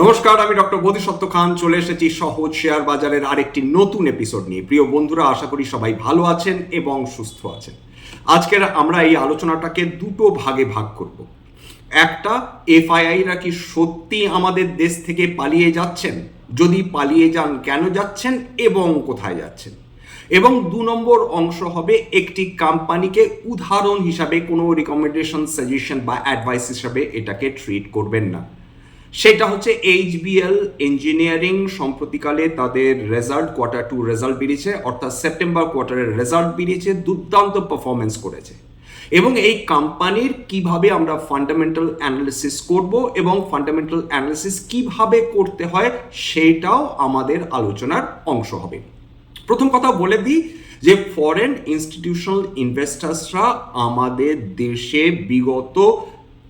নমস্কার, আমি ডক্টর বোধিসত্ত্ব খান। চলে এসেছি সহজ শেয়ার বাজারের আরেকটি নতুন এপিসোড নিয়ে। প্রিয় বন্ধুরা, আশা করি সবাই ভালো আছেন এবং সুস্থ আছেন। আজকের আমরা এই আলোচনাটাকে দুটো ভাগে ভাগ করব। একটা এফআইআইরা কি সত্যি আমাদের দেশ থেকে পালিয়ে যাচ্ছেন? যদি পালিয়ে যান, কেন যাচ্ছেন এবং কোথায় যাচ্ছেন? এবং দু নম্বর অংশ হবে একটি কোম্পানিকে উদাহরণ হিসাবে কোনো রিকমেন্ডেশন সাজেশন বা অ্যাডভাইস হিসাবে এটাকে ট্রিট করবেন না। সেটা হচ্ছে এইচবিএল ইঞ্জিনিয়ারিং সম্প্রতিকালে তাদের রেজাল্ট কোয়ার্টার টু রেজাল্ট বেরিয়েছে, অর্থাৎ সেপ্টেম্বর কোয়ার্টারের রেজাল্ট বেরিয়েছে, দুর্দান্ত পারফরমেন্স করেছে। এবং এই কোম্পানির কীভাবে আমরা ফান্ডামেন্টাল অ্যানালিসিস করব এবং ফান্ডামেন্টাল অ্যানালিসিস কীভাবে করতে হয়, সেটাও আমাদের আলোচনার অংশ হবে। প্রথম কথা বলে দিই যে ফরেন ইনস্টিটিউশনাল ইনভেস্টার্সরা আমাদের দেশে বিগত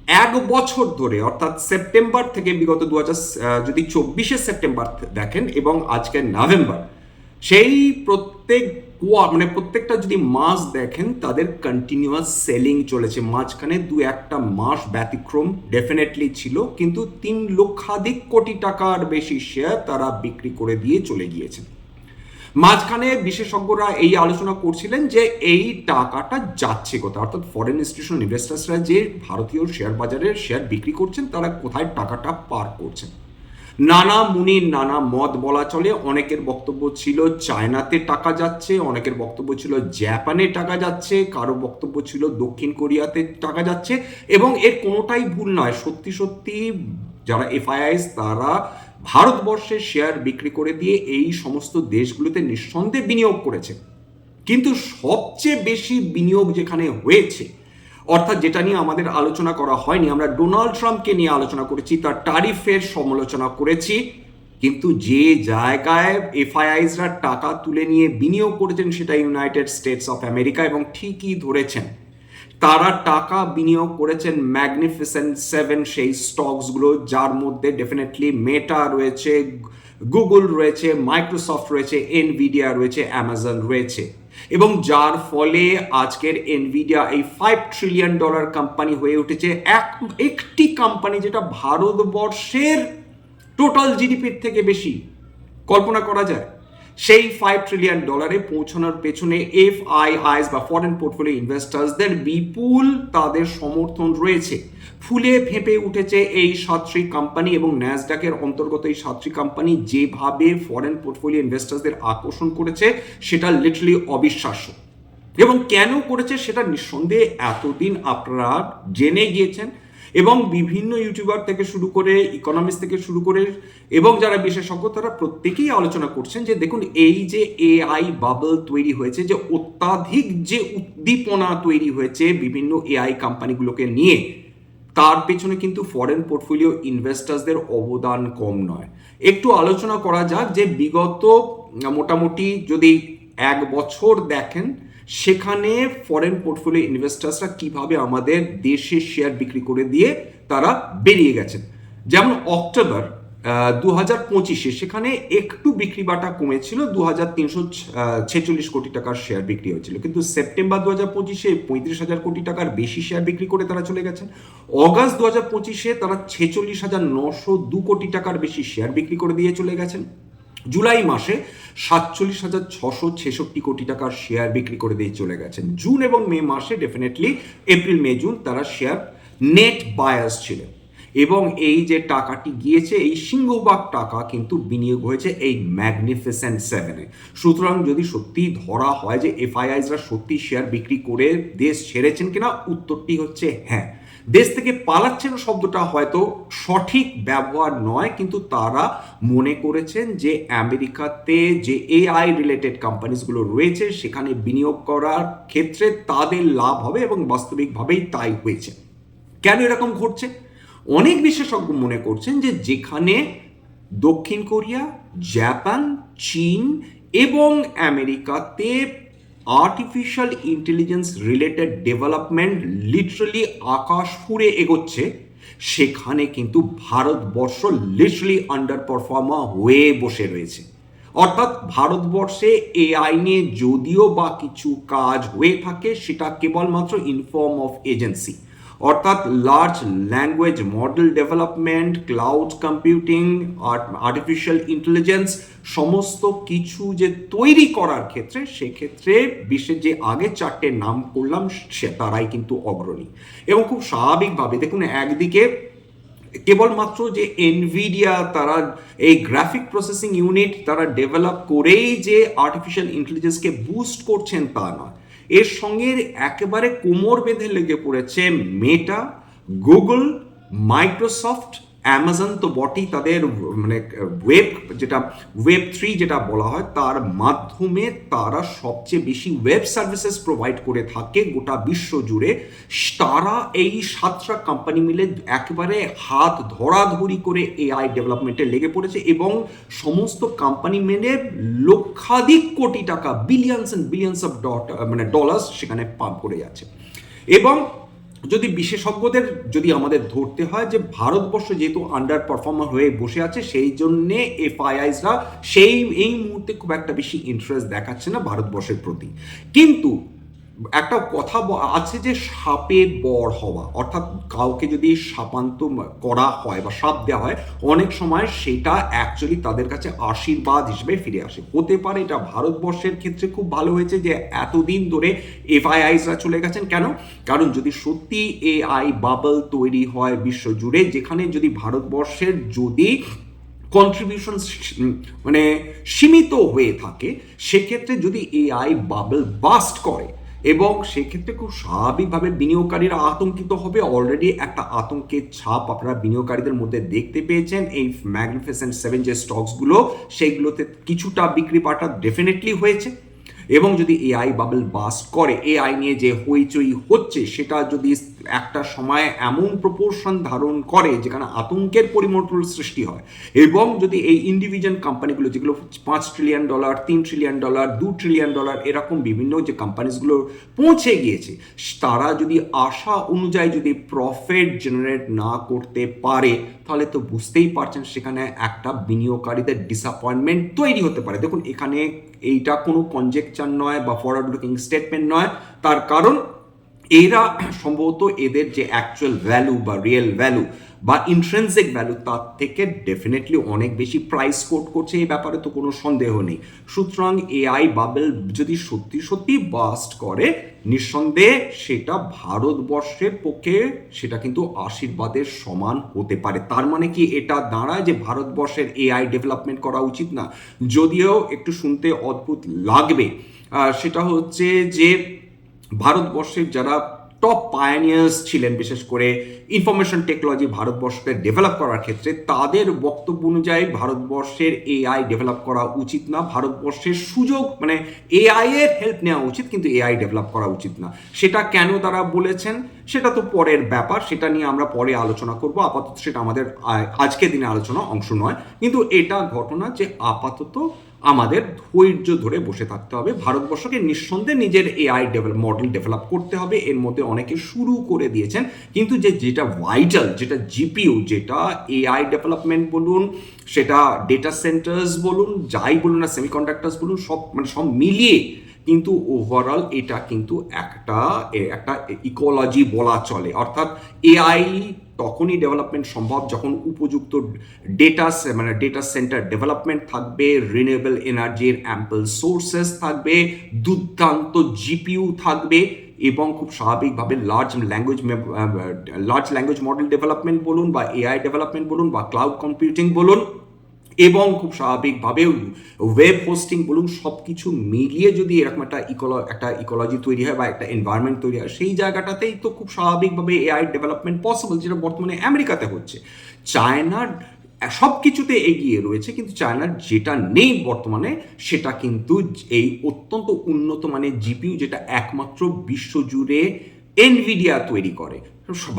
এক বছর ধরে, অর্থাৎ সেপ্টেম্বর থেকে বিগত দু যদি চব্বিশে সেপ্টেম্বর দেখেন এবং আজকে নভেম্বর, সেই প্রত্যেক কোয়া মানে প্রত্যেকটা যদি মাস দেখেন, তাদের কন্টিনিউয়াস সেলিং চলেছে। মাঝখানে দু একটা মাস ব্যতিক্রম ডেফিনেটলি ছিল, কিন্তু তিন লক্ষাধিক কোটি টাকার বেশি শেয়ার তারা বিক্রি করে দিয়ে চলে গিয়েছেন। মাঝখানে বিশেষজ্ঞরা এই আলোচনা করছিলেন যে এই টাকাটা যাচ্ছে কোথায়? অর্থাৎ ফরেন ইনস্টিটিউশন ইনভেস্টার্সরা যে ভারতীয় শেয়ার বাজারে শেয়ার বিক্রি করছেন, তারা কোথায় টাকাটা পার করছেন? নানা মুনির নানা মত বলা চলে। অনেকের বক্তব্য ছিল চায়নাতে টাকা যাচ্ছে, অনেকের বক্তব্য ছিল জাপানে টাকা যাচ্ছে, কারও বক্তব্য ছিল দক্ষিণ কোরিয়াতে টাকা যাচ্ছে। এবং এর কোনোটাই ভুল নয়। সত্যি সত্যি যারা এফআইআইস তারা ভারতবর্ষে শেয়ার বিক্রি করে দিয়ে এই সমস্ত দেশগুলোতে নিঃসন্দেহে বিনিয়োগ করেছে। কিন্তু সবচেয়ে বেশি বিনিয়োগ যেখানে হয়েছে, অর্থাৎ যেটা নিয়ে আমাদের আলোচনা করা হয়নি, আমরা ডোনাল্ড ট্রাম্পকে নিয়ে আলোচনা করেছি, তার টারিফের সমালোচনা করেছি, কিন্তু যে জায়গায় এফআইআইসরা টাকা তুলে নিয়ে বিনিয়োগ করেছেন সেটা ইউনাইটেড স্টেটস অফ আমেরিকা এবং ঠিকই ধরেছেন। তারা টাকা বিনিয়োগ করেছেন ম্যাগনিফিসেন্ট সেভেন সেই স্টকসগুলো যার মধ্যে ডেফিনেটলি মেটা রয়েছে গুগল রয়েছে মাইক্রোসফট রয়েছে এনভিডিয়া রয়েছে অ্যামাজন রয়েছে। এবং যার ফলে আজকের এনভিডিয়া এই ফাইভ ট্রিলিয়ন ডলার কোম্পানি হয়ে উঠেছে। এক, একটি কোম্পানি যেটা ভারতবর্ষের টোটাল জিডিপির থেকে বেশি। কল্পনা করা যায়। সেই ফাইভ ট্রিলিয়ন ডলারে পৌঁছানোর পেছনে এফ আই আইস বা ফরেন পোর্টফোলিও ইনভেস্টার্সদের বিপুল তাদের সমর্থন রয়েছে। ফুলে ফেঁপে উঠেছে এই সাতটি কোম্পানি এবং ন্যাসডাকের অন্তর্গত এই সাতটি কোম্পানি যেভাবে ফরেন পোর্টফোলিও ইনভেস্টার্সদের আকর্ষণ করেছে, সেটা লিটারালি অবিশ্বাস্য। এবং কেন করেছে সেটা নিঃসন্দেহে এতদিন আপনারা জেনে গিয়েছেন। এবং বিভিন্ন ইউটিউবার থেকে শুরু করে ইকোনমিক্স থেকে শুরু করে এবং যারা বিশেষজ্ঞ, তারা প্রত্যেকেই আলোচনা করছেন যে দেখুন, এই যে এআই বাবল তৈরি হয়েছে, যে অত্যাধিক যে উদ্দীপনা তৈরি হয়েছে বিভিন্ন এআই কোম্পানিগুলোকে নিয়ে, তার পেছনে কিন্তু ফরেন পোর্টফোলিও ইনভেস্টার্সদের অবদান কম নয়। একটু আলোচনা করা যাক যে বিগত মোটামুটি যদি এক বছর দেখেন সেখানে ফরেন পোর্টফোলিও ইনভেস্টার্সরা কীভাবে আমাদের দেশে শেয়ার বিক্রি করে দিয়ে তারা বেরিয়ে গেছেন। যেমন অক্টোবর দু হাজার পঁচিশে সেখানে একটু বিক্রি বাটা কমেছিল দু হাজার তিনশো ছেচল্লিশ কোটি টাকার শেয়ার বিক্রি হয়েছিল। কিন্তু সেপ্টেম্বর দু হাজার পঁচিশে পঁয়ত্রিশ হাজার কোটি টাকার বেশি শেয়ার বিক্রি করে তারা চলে গেছেন। অগাস্ট দু হাজার পঁচিশে তারা ছেচল্লিশ হাজার নশো দু কোটি টাকার বেশি শেয়ার বিক্রি করে দিয়ে চলে গেছেন। জুলাই মাসে সাতচল্লিশ হাজার ছশো ছেষট্টি কোটি টাকার শেয়ার বিক্রি করে দিয়ে চলে গেছেন। জুন এবং মে মাসে ডেফিনেটলি এপ্রিল, মে, জুন তারা শেয়ার নেট বায়ার্স ছিলেন। এবং এই যে টাকাটি গিয়েছে, এই সিংহবাগ টাকা কিন্তু বিনিয়োগ হয়েছে এই ম্যাগনিফিসেন্ট সেভেনে সুতরাং যদি সত্যি ধরা হয় যে এফআইআইসরা সত্যি শেয়ার বিক্রি করে দেশ ছেড়েছেন কিনা, উত্তরটি হচ্ছে হ্যাঁ। দেশ থেকে পালাচ্ছেন শব্দটা হয়তো সঠিক ব্যবহার নয়, কিন্তু তারা মনে করেছেন যে আমেরিকাতে যে এআই রিলেটেড কোম্পানিজগুলো রয়েছে, সেখানে বিনিয়োগ করার ক্ষেত্রে তাদের লাভ হবে এবং বাস্তবিকভাবেই তাই হয়েছে। কেন এরকম ঘটছে? অনেক বিশেষজ্ঞ মনে করছেন যে যেখানে দক্ষিণ কোরিয়া, জাপান, চীন এবং আমেরিকাতে artificial intelligence related development literally আকাশ ফুঁড়ে এগোচ্ছে। সেখানে কিন্তু ভারতবর্ষ লিটারালি আন্ডার পারফর্মা হয়ে বসে রয়েছে। অর্থাৎ ভারতবর্ষে এআই নিয়ে যদিও বা কিছু কাজ হয়ে থাকে, সেটা কেবলমাত্র ইনফর্ম অফ এজেন্সি অর্থাৎ large language model development cloud computing artificial intelligence সমস্ত কিছু যে তৈরি করার ক্ষেত্রে, সেক্ষেত্রে বিশ্বের যে আগে চারটে নাম করলাম, সে তারাই কিন্তু অগ্রণী। এবং খুব স্বাভাবিকভাবে দেখুন, একদিকে কেবলমাত্র যে এনভিডিয়া তারা এই গ্রাফিক প্রসেসিং ইউনিট তারা ডেভেলপ করেই যে আর্টিফিশিয়াল ইন্টেলিজেন্সকে বুস্ট করছেন তা নয়। এর সঙ্গে একেবারে কোমর বেঁধে লেগে পড়েছে মেটা গুগল মাইক্রোসফট অ্যামাজন তো বটেই তাদের মানে ওয়েব যেটা ওয়েব থ্রি যেটা বলা হয়, তার মাধ্যমে তারা সবচেয়ে বেশি ওয়েব সার্ভিসেস প্রোভাইড করে থাকে গোটা বিশ্ব জুড়ে। তারা এই সাতটা কোম্পানি মিলে একেবারে হাত ধরাধরি করে এআই ডেভেলপমেন্টে লেগে পড়েছে এবং সমস্ত কোম্পানি মিলে লক্ষাধিক কোটি টাকা billions and billions of dot মানে ডলার্স সেখানে পাম্প করে যাচ্ছে। এবং যদি বিশেষজ্ঞদের যদি আমাদের ধরতে হয় যে ভারতবর্ষ যেহেতু আন্ডার পারফর্মার হয়ে বসে আছে, সেই জন্যে এফআইআইসরা সেই, এই মুহূর্তে খুব একটা বেশি ইন্টারেস্ট দেখাচ্ছে না ভারতবর্ষের প্রতি। কিন্তু একটা কথা আছে যে সাপের বর হওয়া, অর্থাৎ কাউকে যদি সাপান্ত করা হয় বা সাপ দেওয়া হয়, অনেক সময় সেটা অ্যাকচুয়ালি তাদের কাছে আশীর্বাদ হিসেবে ফিরে আসে। হতে পারে এটা ভারতবর্ষের ক্ষেত্রে খুব ভালো হয়েছে যে এতদিন ধরে এফআইআইসরা চলে গেছেন। কেন? কারণ যদি সত্যি এআই বাবল তৈরি হয় বিশ্বজুড়ে, যেখানে যদি ভারতবর্ষের যদি কন্ট্রিবিউশন মানে সীমিত হয়ে থাকে, সেক্ষেত্রে যদি এআই বাবল বাস্ট করে এবং সেক্ষেত্রে খুব স্বাভাবিকভাবে বিনিয়োগকারীরা আতঙ্কিত হবে। অলরেডি একটা আতঙ্কের ছাপ আপনারা বিনিয়োগকারীদের মধ্যে দেখতে পেয়েছেন। এই ম্যাগনিফিসেন্ট সেভেন যে স্টকসগুলো সেইগুলোতে কিছুটা বিক্রি পাটা ডেফিনেটলি হয়েছে। এবং যদি এআই বাবল বাস করে এআই নিয়ে যে হইচই হচ্ছে, সেটা যদি একটা সময় এমন প্রপোর্শন ধারণ করে যেখানে আতঙ্কের পরিমণ্ডল সৃষ্টি হয় এবং যদি এই ইন্ডিভিজুয়াল কোম্পানিগুলো যেগুলো পাঁচ ট্রিলিয়ন ডলার তিন ট্রিলিয়ন ডলার দু ট্রিলিয়ন ডলার এরকম বিভিন্ন যে কোম্পানিসগুলো পৌঁছে গিয়েছে, তারা যদি আশা অনুযায়ী যদি প্রফিট জেনারেট না করতে পারে, তাহলে তো বুঝতেই পারছেন সেখানে একটা বিনিয়োগকারীদের ডিসঅ্যাপয়েন্টমেন্ট তৈরি হতে পারে। দেখুন, এখানে এইটা কোনো কনজেকচার নয় বা ফরওয়ার্ড লুকিং স্টেটমেন্ট নয়। তার কারণ এরা সম্ভবত এদের যে অ্যাকচুয়াল ভ্যালু বা রিয়েল ভ্যালু বা ইন্ট্রেন্সিক ভ্যালু তার থেকে ডেফিনেটলি অনেক বেশি প্রাইস কোট করছে এই ব্যাপারে তো কোনো সন্দেহ নেই। সুতরাং এআই বাবেল যদি সত্যি সত্যি বাস্ট করে, নিঃসন্দেহে সেটা ভারতবর্ষের পক্ষে সেটা কিন্তু আশীর্বাদের সমান হতে পারে। তার মানে কি এটা দাঁড়ায় যে ভারতবর্ষের এআই ডেভেলপমেন্ট করা উচিত না? যদিও একটু শুনতে অদ্ভুত লাগবে। সেটা হচ্ছে যে ভারতবর্ষের যারা টপ পায়ানিয়ার্স ছিলেন, বিশেষ করে ইনফরমেশন টেকনোলজি ভারতবর্ষকে ডেভেলপ করার ক্ষেত্রে, তাদের বক্তব্য অনুযায়ী ভারতবর্ষের এআই ডেভেলপ করা উচিত না। ভারতবর্ষের সুযোগ মানে এআই এর হেল্প নেওয়া উচিত, কিন্তু এআই ডেভেলপ করা উচিত না। সেটা কেন তারা বলেছেন, সেটা তো পরের ব্যাপার। সেটা নিয়ে আমরা পরে আলোচনা করব। আপাতত সেটা আমাদের আজকের দিনে আলোচনা অংশ নয়। কিন্তু এটা ঘটনা যে আপাতত আমাদের ধৈর্য ধরে বসে থাকতে হবে। ভারতবর্ষকে নিঃসন্দেহে নিজের এআই ডেভেলপ মডেল ডেভেলপ করতে হবে। এর মধ্যে অনেকে শুরু করে দিয়েছেন। কিন্তু যে যেটা ভাইটাল যেটা জিপিইউ যেটা এআই ডেভেলপমেন্ট বলুন, সেটা ডেটা সেন্টার্স বলুন, যাই বলুন না সেমিকন্ডাক্টার্স বলুন, সব মানে সব মিলিয়ে কিন্তু ওভারঅল এটা কিন্তু একটা একটা ইকোলজি বলা চলে। অর্থাৎ এআই তখনই ডেভেলপমেন্ট সম্ভব যখন উপযুক্ত ডেটা মানে ডেটা সেন্টার ডেভেলপমেন্ট থাকবে রিনিউয়েবল এনার্জির অ্যাম্পল সোর্সেস থাকবে, দুর্দান্ত জিপিউ থাকবে এবং খুব স্বাভাবিকভাবে large language large language model development বলুন বা এআই ডেভেলপমেন্ট বলুন বা ক্লাউড কম্পিউটিং বলুন এবং খুব স্বাভাবিকভাবে ওয়েব হোস্টিং বলুন সব কিছু মিলিয়ে যদি এরকম একটা ইকোলো একটা ইকোলজি তৈরি হয় বা একটা এনভায়রনমেন্ট তৈরি হয়, সেই জায়গাটাতেই তো খুব স্বাভাবিকভাবে এআই ডেভেলপমেন্ট পসিবল যেটা বর্তমানে আমেরিকাতে হচ্ছে। চায়নার সব কিছুতে এগিয়ে রয়েছে, কিন্তু চায়নার যেটা নেই বর্তমানে, সেটা কিন্তু এই অত্যন্ত উন্নত মানের জিপিউ যেটা একমাত্র বিশ্বজুড়ে এনভিডিয়া তৈরি করে।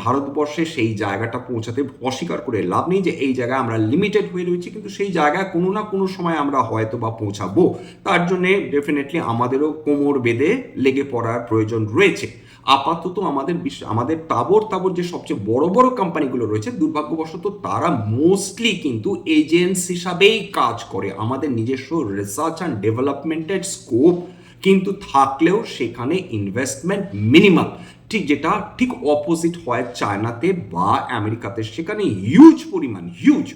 ভারতবর্ষে সেই জায়গাটা পৌঁছাতে অস্বীকার করে লাভ নেই যে এই জায়গায় আমরা লিমিটেড হয়ে রয়েছি, কিন্তু সেই জায়গায় কোনো না কোনো সময় আমরা হয়তো বা পৌঁছাবো। তার জন্যে ডেফিনেটলি আমাদেরও কোমর বেঁধে লেগে পড়ার প্রয়োজন রয়েছে। আপাতত আমাদের বিশ্ব, আমাদের তাবর তাবর যে সবচেয়ে বড় বড় কোম্পানিগুলো রয়েছে, দুর্ভাগ্যবশত তারা মোস্টলি কিন্তু এজেন্স হিসাবেই কাজ করে। আমাদের নিজস্ব রিসার্চ অ্যান্ড ডেভেলপমেন্টের স্কোপ কিন্তু থাকলেও সেখানে ইনভেস্টমেন্ট মিনিমাম ঠিক যেটা ঠিক অপোজিট হয় চায়নাতে বা আমেরিকাতে, সেখানে হিউজ পরিমাণ হিউজ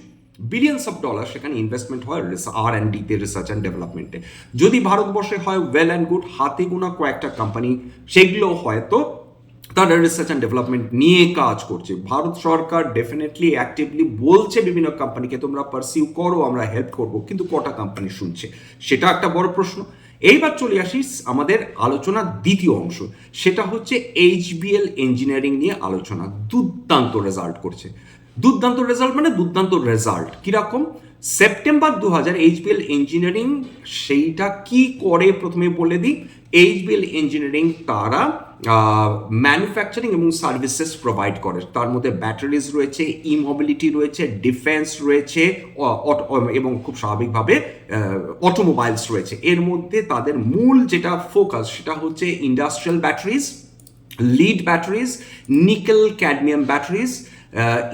বিলিয়ন্স অফ ডলার সেখানে ইনভেস্টমেন্ট হয় আর অ্যান্ড ডিতে রিসার্চ অ্যান্ড ডেভেলপমেন্টে যদি ভারতবর্ষে হয় ওয়েল অ্যান্ড গুড হাতে গোনা কয়েকটা কোম্পানি সেগুলো হয়তো তারা রিসার্চ অ্যান্ড ডেভেলপমেন্ট নিয়ে কাজ করছে। ভারত সরকার ডেফিনেটলি অ্যাক্টিভলি বলছে বিভিন্ন কোম্পানিকে তোমরা পারসিউ করো, আমরা হেল্প করব। কিন্তু কটা কোম্পানি শুনছে? সেটা একটা বড় প্রশ্ন। এইবার চলে আসি আমাদের আলোচনার দ্বিতীয় অংশ, সেটা হচ্ছে এইচবিএল ইঞ্জিনিয়ারিং নিয়ে আলোচনা, দুর্দান্ত রেজাল্ট করছে। দুর্দান্ত রেজাল্ট মানে দুর্দান্ত রেজাল্ট কীরকম? সেপ্টেম্বর দু হাজার এইচবিএল ইঞ্জিনিয়ারিং সেইটা কি করে প্রথমে বলে দিই? এইচবিএল ইঞ্জিনিয়ারিং তারা ম্যানুফ্যাকচারিং এবং সার্ভিসেস প্রোভাইড করে। তার মধ্যে ব্যাটারিজ রয়েছে ই মোবিলিটি রয়েছে ডিফেন্স রয়েছে এবং খুব স্বাভাবিকভাবে অটোমোবাইলস রয়েছে। এর মধ্যে তাদের মূল যেটা ফোকাস সেটা হচ্ছে industrial batteries lead batteries nickel cadmium batteries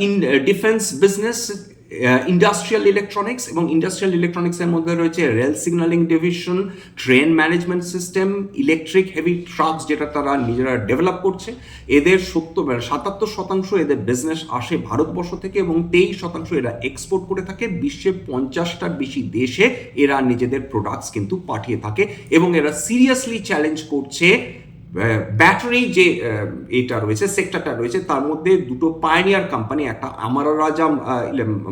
in defence business industrial electronics এবং ইন্ডাস্ট্রিয়াল ইলেকট্রনিক্সের মধ্যে রয়েছে rail signalling division train management system electric heavy trucks যেটা তারা নিজেরা ডেভেলপ করছে। এদের সত্তর সাতাত্তর শতাংশ এদের বিজনেস আসে ভারতবর্ষ থেকে এবং তেইশ শতাংশ এরা এক্সপোর্ট করে থাকে। বিশ্বের পঞ্চাশটার বেশি দেশে এরা নিজেদের প্রোডাক্টস কিন্তু পাঠিয়ে থাকে এবং এরা সিরিয়াসলি চ্যালেঞ্জ করছে ব্যাটারি যে এটা রয়েছে সেক্টরটা রয়েছে, তার মধ্যে দুটো পায়নিয়ার কোম্পানি একটা আমার রাজা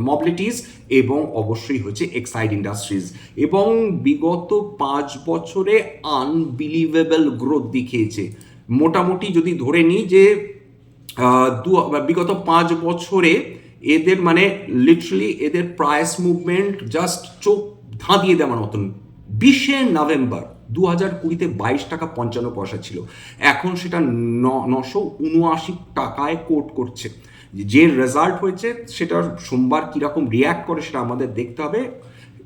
মবিলিটিস এবং অবশ্যই হচ্ছে এক্সাইড ইন্ডাস্ট্রিজ এবং বিগত পাঁচ বছরে আনবিলিভেবল গ্রোথ দেখিয়েছে। মোটামুটি যদি ধরে নিই যে দু, বিগত পাঁচ বছরে এদের মানে লিটারালি এদের প্রাইস মুভমেন্ট জাস্ট চোখ ধাঁধিয়ে দেওয়ার মতন। বিশে নভেম্বর দু হাজার কুড়িতে বাইশ টাকা পঞ্চান্ন পয়সা ছিল। এখন সেটা নশো উনআশি টাকায় কোট করছে। যে রেজাল্ট হয়েছে, সেটা সোমবার কীরকম রিয়্যাক্ট করে সেটা আমাদের দেখতে হবে।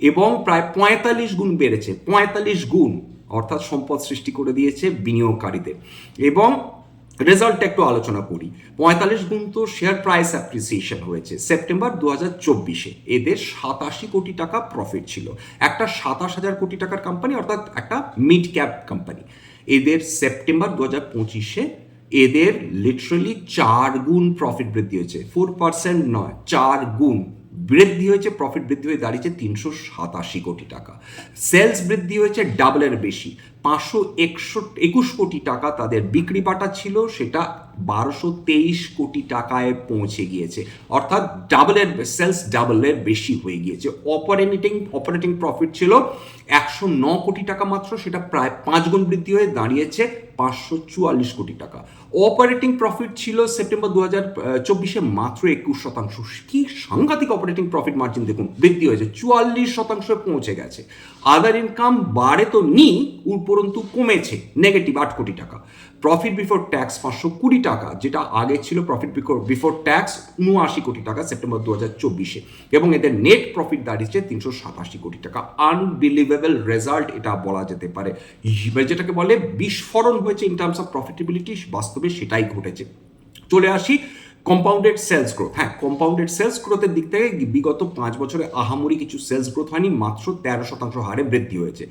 এবং প্রায় পঁয়তাল্লিশ গুণ বেড়েছে, পঁয়তাল্লিশ গুণ অর্থাৎ সম্পদ সৃষ্টি করে দিয়েছে বিনিয়োগকারীদের। এবং রেজাল্টটা একটু আলোচনা করি। পঁয়তাল্লিশ গুণ তো শেয়ার প্রাইস অ্যাপ্রিসিয়েশন হয়েছে। সেপ্টেম্বর দু হাজার চব্বিশে এদের সাতাশি কোটি টাকা প্রফিট ছিল। একটা সাতাশ হাজার কোটি টাকার কোম্পানি অর্থাৎ একটা মিড ক্যাপ কোম্পানি এদের সেপ্টেম্বর দু হাজার পঁচিশে এদের লিটারালি চার গুণ প্রফিট বৃদ্ধি হয়েছে। ফোর পার্সেন্ট নয়, চার গুণ বৃদ্ধি হয়েছে। প্রফিট বৃদ্ধি হয়ে দাঁড়িয়েছে তিনশো সাতাশি কোটি টাকা। সেলস বৃদ্ধি হয়েছে ডাবলের বেশি। পাঁচশো একশো একুশ কোটি টাকা তাদের বিক্রি বাটা ছিল, সেটা বারোশো তেইশ কোটি টাকায় পৌঁছে গিয়েছে। অর্থাৎ ডাবলের সেলস ডাবলের বেশি হয়ে গিয়েছে। অপারেটিং অপারেটিং প্রফিট ছিল একশো ন কোটি টাকা মাত্র, সেটা প্রায় পাঁচ গুণ বৃদ্ধি হয়ে দাঁড়িয়েছে পাঁচশো চুয়াল্লিশ কোটি টাকা। অপারেটিং প্রফিট ছিল সেপ্টেম্বর দু হাজার চব্বিশে মাত্র একুশ শতাংশ। কি সাংঘাতিক অপারেটিং প্রফিট মার্জিন দেখুন, বৃদ্ধি হয়েছে, চুয়াল্লিশ শতাংশে পৌঁছে গেছে। আদার ইনকাম বাড়ে তো নি উপরন্তু কমেছে নেগেটিভ আট কোটি টাকা। প্রফিট বিফোর ট্যাক্স পাঁচশো কুড়ি টাকা, যেটা আগে ছিল প্রফিট বিফোর ট্যাক্স উনআশি কোটি টাকা সেপ্টেম্বর দু হাজার চব্বিশে। এবং এদের নেট প্রফিট দাঁড়িয়েছে তিনশো সাতাশি কোটি টাকা। আনবিলিভেবল রেজাল্ট এটা বলা যেতে পারে। যেটাকে বলে বিস্ফোরণ হয়েছে ইন টার্মস অফ প্রফিটেবিলিটি বাস্তবে সেটাই ঘটেছে। চলে আসি কম্পাউন্ডেড সেলস গ্রোথ হ্যাঁ কম্পাউন্ডেড সেলস গ্রোথের দিক থেকে বিগত পাঁচ বছরে আহামরি কিছু সেলস গ্রোথ হয়নি, মাত্র তেরো শতাংশ হারে বৃদ্ধি হয়েছে।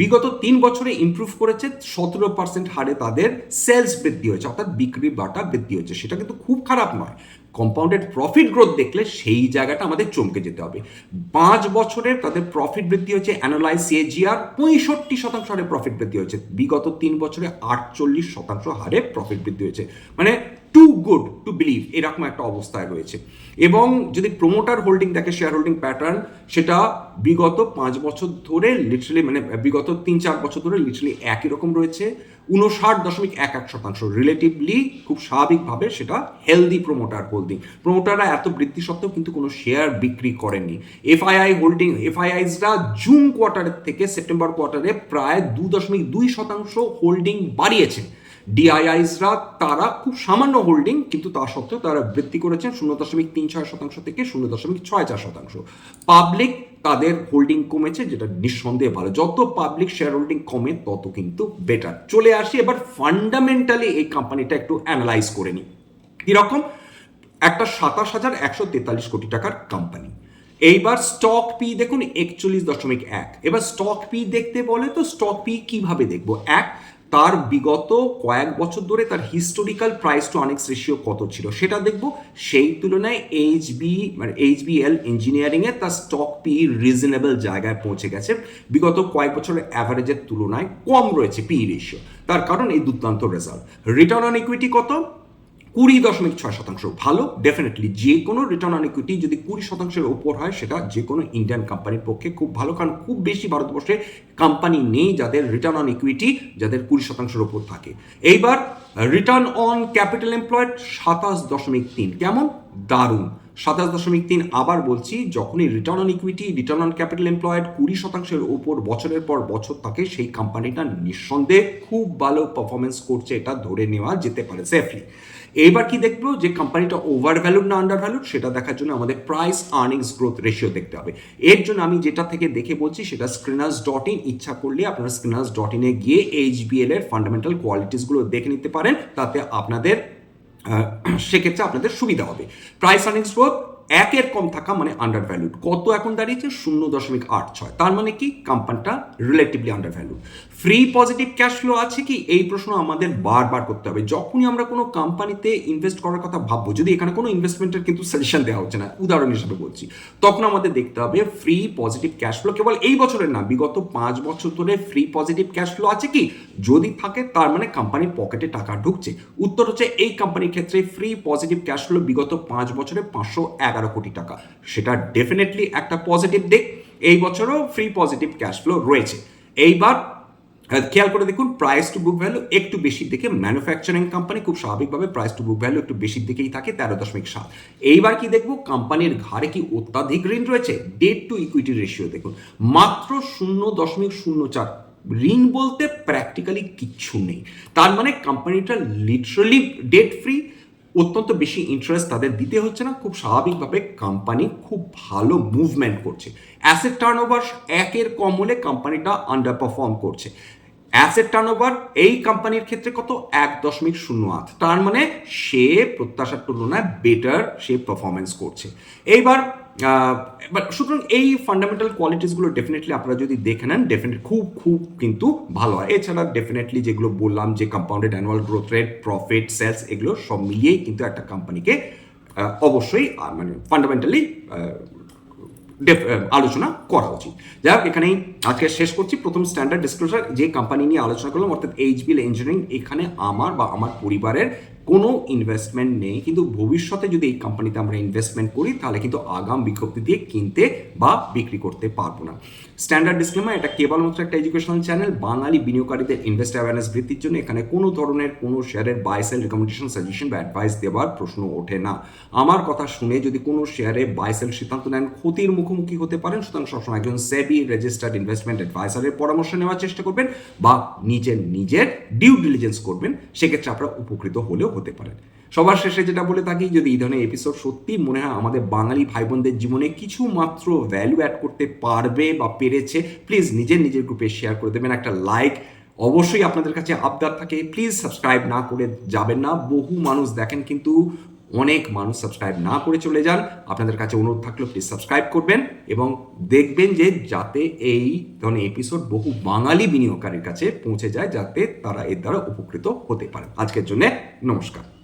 বিগত তিন বছরে ইমপ্রুভ করেছে, সতেরো পার্সেন্ট হারে তাদের সেলস বৃদ্ধি হয়েছে, অর্থাৎ বিক্রি বাটা বৃদ্ধি হয়েছে। সেটা কিন্তু খুব খারাপ নয়। কম্পাউন্ডেড প্রফিট গ্রোথ দেখলে সেই জায়গাটা আমাদের চমকে যেতে হবে। পাঁচ বছরে তাদের প্রফিট বৃদ্ধি হয়েছে অ্যানালাইজ সিএজিআর পঁয়ষট্টি শতাংশ হারে প্রফিট বৃদ্ধি হয়েছে। বিগত তিন বছরে আটচল্লিশ শতাংশ হারে প্রফিট বৃদ্ধি হয়েছে। মানে টু গুড টু বিলিভ এরকম একটা অবস্থায় রয়েছে। এবং যদি প্রোমোটার হোল্ডিং দেখে শেয়ার হোল্ডিং প্যাটার্ন সেটা বিগত পাঁচ বছর ধরে লিটারালি মানে বিগত তিন চার বছর ধরে লিটারালি একই রকম রয়েছে। উনষাট দশমিক এক এক শতাংশ। রিলেটিভলি খুব স্বাভাবিকভাবে সেটা হেলদি প্রোমোটার হোল্ডিং প্রোমোটাররা এত বৃদ্ধি সত্ত্বেও কিন্তু কোনো শেয়ার বিক্রি করেননি। এফআইআই হোল্ডিং এফআইআইসরা জুন কোয়ার্টারের থেকে সেপ্টেম্বর কোয়ার্টারে প্রায় দু দশমিক দুই শতাংশ হোল্ডিং বাড়িয়েছে। ডিআইআইসরা তারা খুব সামান্য হোল্ডিং কিন্তু তা সত্ত্বেও তারা বৃদ্ধি করেছেন শূন্য দশমিক তিন ছয় শতাংশ থেকে শূন্য দশমিক ছয় চার শতাংশ। পাবলিক তাদের হোল্ডিং কমেছে, যেটা নিঃসন্দেহে ভালো। যত পাবলিক শেয়ার হোল্ডিং কমে, তত কিন্তু বেটার চলে আসি এবার ফান্ডামেন্টালি এই কোম্পানিটা একটু অ্যানালাইজ করে নিই। কীরকম? একটা সাতাশ হাজার একশো তেতাল্লিশ কোটি টাকার কোম্পানি এইবার স্টক পি দেখুন, একচল্লিশ দশমিক এক। এবার স্টক পি দেখতে বলে তো স্টক পি কীভাবে দেখব? এক তার বিগত কয়েক বছর ধরে তার হিস্টোরিক্যাল প্রাইস টু অনেক রেশিও কত ছিল সেটা দেখব। সেই তুলনায় এইচ বি মানে এইচ বি এল ইঞ্জিনিয়ারিংয়ে তার স্টক পি রিজনেবল জায়গায় পৌঁছে গেছে। বিগত কয়েক বছরের অ্যাভারেজের তুলনায় কম রয়েছে পি রেশিও তার কারণ এই দুর্দান্ত রেজাল্ট রিটার্ন অন ইকুইটি কত? কুড়ি দশমিক ছয় শতাংশ ভালো ডেফিনেটলি যে কোনো রিটার্ন অন ইকুইটি যদি কুড়ি শতাংশের ওপর হয়, সেটা যে কোনো ইন্ডিয়ান কোম্পানির পক্ষে খুব ভালো, কারণ খুব বেশি ভারতবর্ষে কোম্পানি নেই যাদের রিটার্ন অন ইকুইটি যাদের কুড়ি শতাংশের ওপর থাকে। এইবার রিটার্ন অন ক্যাপিটাল এমপ্লয়েড সাতাশ দশমিক তিন, কেমন? দারুণ। সাতাশ দশমিক তিন আবার বলছি, যখনই return on equity return on capital employed কুড়ি শতাংশের ওপর বছরের পর বছর থাকে, সেই কোম্পানিটা নিঃসন্দেহে খুব ভালো পারফরমেন্স করছে, এটা ধরে নেওয়া যেতে পারে সেফলি এইবার কি দেখব? যে কোম্পানিটা ওভার ভ্যালুড না আন্ডার ভ্যালুড সেটা দেখার জন্য আমাদের প্রাইস আর্নিংস গ্রোথ রেশিও দেখতে হবে। এর জন্য আমি যেটা থেকে দেখে বলছি, সেটা স্ক্রিনার্স ডট ইন ইচ্ছা করলে আপনারা স্ক্রিনার্স ডট ইনে গিয়ে এইচ বিএল এর ফান্ডামেন্টাল কোয়ালিটিসগুলো দেখে নিতে পারেন, তাতে আপনাদের সেক্ষেত্রে আপনাদের সুবিধা হবে। প্রাইস আর্নিংস গ্রোথ একের কম থাকা মানে আন্ডার ভ্যালুড কত এখন দাঁড়িয়েছে? শূন্য দশমিক আট ছয়। তার মানে কি? কোম্পানিটা relatively undervalued free positive cash flow আছে কি? এই প্রশ্ন আমাদের বারবার করতে হবে। যখনই আমরা কোনো কোম্পানিতে ইনভেস্ট করার কথা ভাববো, যদি এখানে কোনো ইনভেস্টমেন্টের কিন্তু সাজেশন দেওয়া হচ্ছে না, উদাহরণ হিসেবে বলছি, তখন আমাদের দেখতে হবে ফ্রি পজিটিভ ক্যাশ ফ্লো কেবল এই বছরের না, বিগত পাঁচ বছর ধরে ফ্রি পজিটিভ ক্যাশ ফ্লো আছে কি? যদি থাকে, তার মানে কোম্পানির পকেটে টাকা ঢুকছে। উত্তর হচ্ছে, এই কোম্পানির ক্ষেত্রে ফ্রি পজিটিভ ক্যাশ ফ্লো বিগত পাঁচ বছরে পাঁচশো এগারো কোটি টাকা। সেটা ডেফিনেটলি একটা পজিটিভ দিক এই বছরও ফ্রি পজিটিভ ক্যাশ ফ্লো রয়েছে। এইবার খেয়াল করে দেখুন প্রাইস টু বুক ভ্যালু একটু বেশি দিকে ম্যানুফ্যাকচারিং কোম্পানি খুব স্বাভাবিকভাবে প্রাইস টু বুক ভ্যালু একটু বেশির দিকেই থাকে, তেরো দশমিক সাত। এইবার কি দেখব কোম্পানির ঘাড়ে কি অত্যাধিক ঋণ রয়েছে? ডেট টু ইকুইটি রেশিও দেখুন। মাত্র শূন্য দশমিক শূন্য চার ঋণ বলতে প্র্যাকটিক্যালি কিচ্ছু নেই। তার মানে কোম্পানিটা লিটারালি ডেট ফ্রি অত্যন্ত বেশি ইন্টারেস্ট তাদের দিতে হচ্ছে না। খুব স্বাভাবিকভাবে কোম্পানি খুব ভালো মুভমেন্ট করছে। অ্যাসেট টার্ন ওভার একের কম হলে কোম্পানিটা আন্ডার পারফর্ম করছে। অ্যাসেট টার্নওভার এই কোম্পানির ক্ষেত্রে কত? এক দশমিক শূন্য আট। তার মানে সে প্রত্যাশার তুলনায় বেটার সে পারফরমেন্স করছে। এইবার সুতরাং এই ফান্ডামেন্টাল কোয়ালিটিসগুলো ডেফিনেটলি আপনারা যদি দেখে নেন ডেফিনেট খুব খুব কিন্তু ভালো হয়। এছাড়া ডেফিনেটলি যেগুলো বললাম যে compounded annual growth rate profit sales এগুলো সব মিলিয়েই কিন্তু একটা কোম্পানিকে অবশ্যই মানে ফান্ডামেন্টালি আলোচনা করা উচিত। যাই হোক, এখানেই আজকে শেষ করছি। প্রথম স্ট্যান্ডার্ড ডিসক্লোজার যে কোম্পানি নিয়ে আলোচনা করলাম, অর্থাৎ এইচবিএল ইঞ্জিনিয়ারিং এখানে আমার বা আমার পরিবারের কোনো ইনভেস্টমেন্ট নেই, কিন্তু ভবিষ্যতে যদি এই কোম্পানিতে আমরা ইনভেস্টমেন্ট করি, তাহলে কিন্তু আগাম বিজ্ঞপ্তি দিয়ে কিনতে বা বিক্রি করতে পারব না। স্ট্যান্ডার্ড ডিসক্লেমার এটা কেবলমাত্র একটা এডুকেশনাল চ্যানেল বাঙালি বিনিয়োগকারীদের ইনভেস্ট অ্যাওয়ারনেস বৃদ্ধির জন্য এখানে কোনো ধরনের কোনো শেয়ারের বাই সেল রিকমেন্ডেশন সাজেশন বা অ্যাডভাইস দেওয়ার প্রশ্ন ওঠে না। আমার কথা শুনে যদি কোনো শেয়ারে বাই সেল সিদ্ধান্ত নেন, ক্ষতির মুখোমুখি হতে পারেন, সুতরাং সবসময় একজন সেবি রেজিস্টার্ড ইনভেস্টমেন্ট অ্যাডভাইসারের পরামর্শ নেওয়ার চেষ্টা করবেন বা নিজের নিজের ডিউ ডিলিজেন্স করবেন, সেক্ষেত্রে আপনারা উপকৃত হলেও হতে পারেন সবার শেষে যেটা বলে থাকি, যদি এই ধরনের এপিসোড সত্যি মনে হয় আমাদের বাঙালি ভাই বোনদের জীবনে কিছু মাত্র ভ্যালু অ্যাড করতে পারবে বা পেরেছে প্লিজ নিজের নিজের গ্রুপে শেয়ার করে দেবেন। একটা লাইক অবশ্যই আপনাদের কাছে আবদার থাকে। প্লিজ সাবস্ক্রাইব না করে যাবেন না। বহু মানুষ দেখেন কিন্তু অনেক মানুষ সাবস্ক্রাইব না করে চলে যান। আপনাদের কাছে অনুরোধ থাকল প্লিজ সাবস্ক্রাইব করবেন এবং দেখবেন যে যাতে এই ধরনের এপিসোড বহু বাঙালি বিনিয়োগকারীর কাছে পৌঁছে যায়, যাতে তারা এর দ্বারা উপকৃত হতে পারে। আজকের জন্য নমস্কার।